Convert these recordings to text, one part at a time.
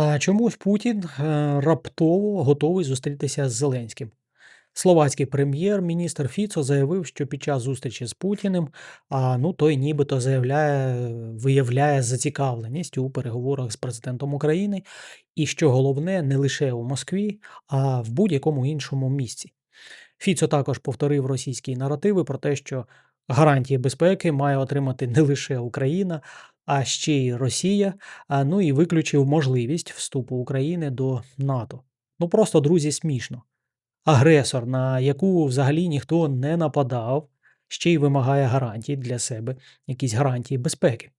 А чомусь Путін е, раптово готовий зустрітися з Зеленським. Словацький прем'єр-міністр Фіцо заявив, що під час зустрічі з Путіним, а ну той нібито заявляє, виявляє зацікавленість у переговорах з президентом України, і що головне не лише у Москві, а в будь-якому іншому місці. Фіцо також повторив російські наративи про те, що гарантії безпеки має отримати не лише Україна, а ще й Росія. Ну і виключив можливість вступу України до НАТО. Ну просто друзі, смішно. Агресор, на яку взагалі ніхто не нападав, ще й вимагає гарантій для себе, якісь гарантії безпеки.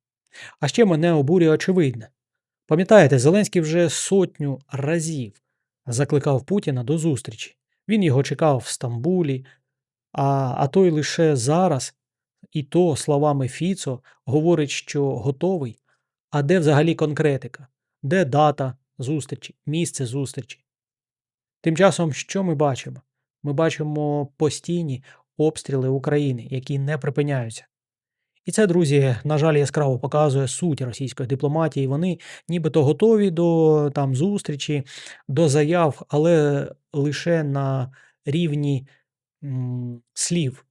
А ще мене обурює очевидне. Пам'ятаєте, Зеленський вже сотню разів закликав Путіна до зустрічі. Він його чекав в Стамбулі, а, а той лише зараз, і то словами Фіцо, говорить, що готовий. А де взагалі конкретика? Де дата зустрічі, місце зустрічі? Тим часом, що ми бачимо? Ми бачимо постійні обстріли України, які не припиняються. І це, друзі, на жаль, яскраво показує суть російської дипломатії. Вони нібито готові до там зустрічі, до заяв, але лише на рівні м, слів.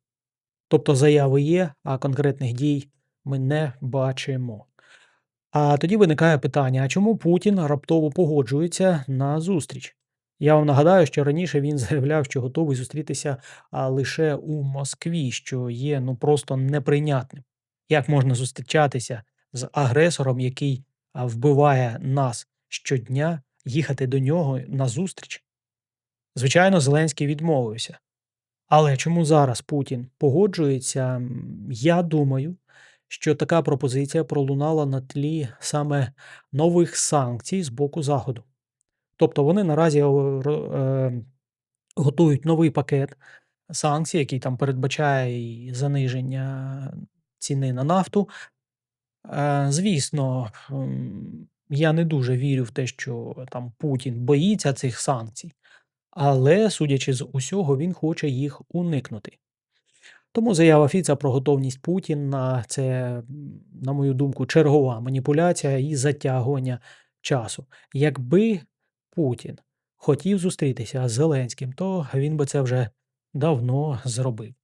Тобто заяви є, а конкретних дій ми не бачимо. А тоді виникає питання: а чому Путін раптово погоджується на зустріч? Я вам нагадаю, що раніше він заявляв, що готовий зустрітися лише у Москві, що є ну просто неприйнятним. Як можна зустрічатися з агресором, який вбиває нас щодня, їхати до нього на зустріч? Звичайно, Зеленський відмовився. Але чому зараз Путін погоджується? Я думаю, що така пропозиція пролунала на тлі саме нових санкцій з боку Заходу. Тобто вони наразі е, готують новий пакет санкцій, який там передбачає заниження ціни на нафту. Е, Звісно, я не дуже вірю в те, що там Путін боїться цих санкцій, але судячи з усього, він хоче їх уникнути. Тому заява Фіца про готовність Путіна це, на мою думку, чергова маніпуляція і затягування часу. Якби Путін хотів зустрітися з Зеленським, то він би це вже давно зробив.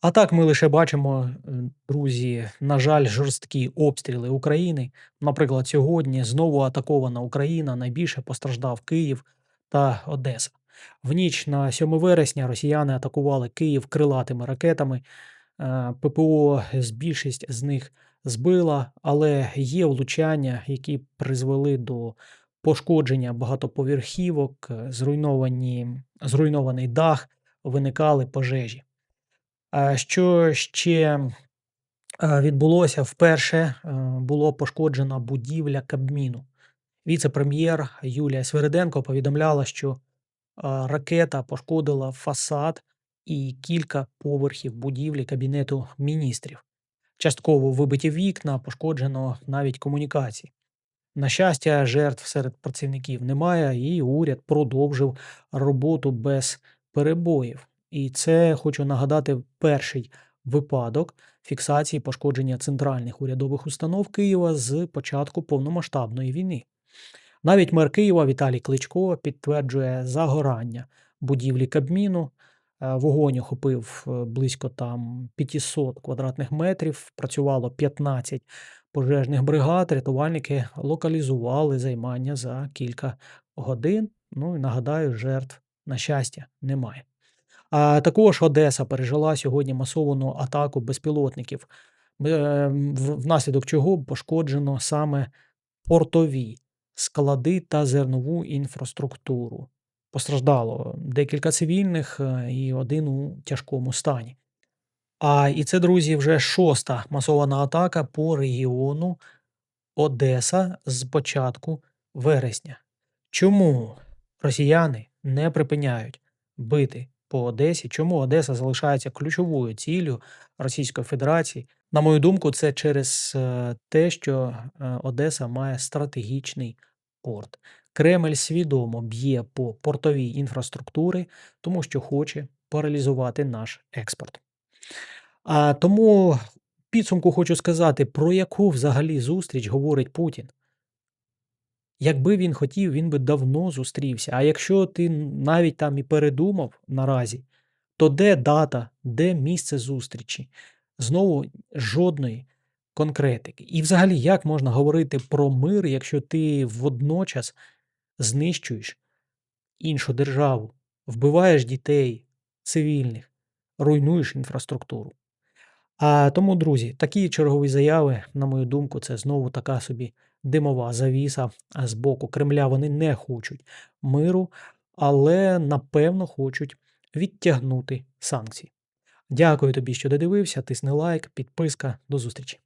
А так ми лише бачимо, е, друзі, на жаль, жорсткі обстріли України. Наприклад, сьогодні знову атакована Україна, найбільше постраждав Київ та Одеса. В ніч на 7 вересня росіяни атакували Київ крилатими ракетами. Е, ППО з більшість з них збила, але є влучання, які призвели до пошкодження багатоповерхівок, е, зруйновані, зруйнований дах, виникали пожежі. Що ще е, відбулося вперше, було пошкоджена будівля Кабміну. Віце-прем'єр Юлія Свириденко повідомляла, що ракета пошкодила фасад і кілька поверхів будівлі Кабінету міністрів. Частково вибиті вікна, пошкоджено навіть комунікації. На щастя, жертв серед працівників немає, і уряд продовжив роботу без перебоїв. І це хочу нагадати перший випадок фіксації пошкодження центральних урядових установ Києва з початку повномасштабної війни. Навіть мер Києва Віталій Кличко підтверджує загорання будівлі Кабміну. Е, Вогонь охопив е, близько там 500 квадратних метрів, працювало 15 пожежних бригад, рятувальники локалізували займання за кілька годин. Ну і нагадаю, жертв, на щастя, немає. А також Одеса пережила сьогодні масовану атаку безпілотників, е, внаслідок чого пошкоджено саме портові склади та зернову інфраструктуру. Постраждало декілька цивільних е, і один у тяжкому стані. А і це, друзі, вже шоста масована атака по регіону Одеса з початку вересня. Чому росіяни не припиняють бити по Одесі? Чому Одеса залишається ключовою ціллю Російської Федерації? На мою думку, це через е, те, що е, Одеса має стратегічний порт. Кремль свідомо б'є по портовій інфраструктурі, тому що хоче паралізувати наш експорт. А тому підсумку хочу сказати, про яку взагалі зустріч говорить Путін. Якби він хотів, він би давно зустрівся. А якщо ти навіть там і передумав наразі, то де дата, де місце зустрічі? Знову жодної конкретики. І взагалі, як можна говорити про мир, якщо ти водночас знищуєш іншу державу, вбиваєш дітей, цивільних, руйнуєш інфраструктуру? А тому, друзі, такі чергові заяви, на мою думку, це знову така собі димова завіса з боку Кремля. Вони не хочуть миру, але напевно хочуть відтягнути санкції. Дякую тобі, що додивився. Тисни лайк, підписка. До зустрічі.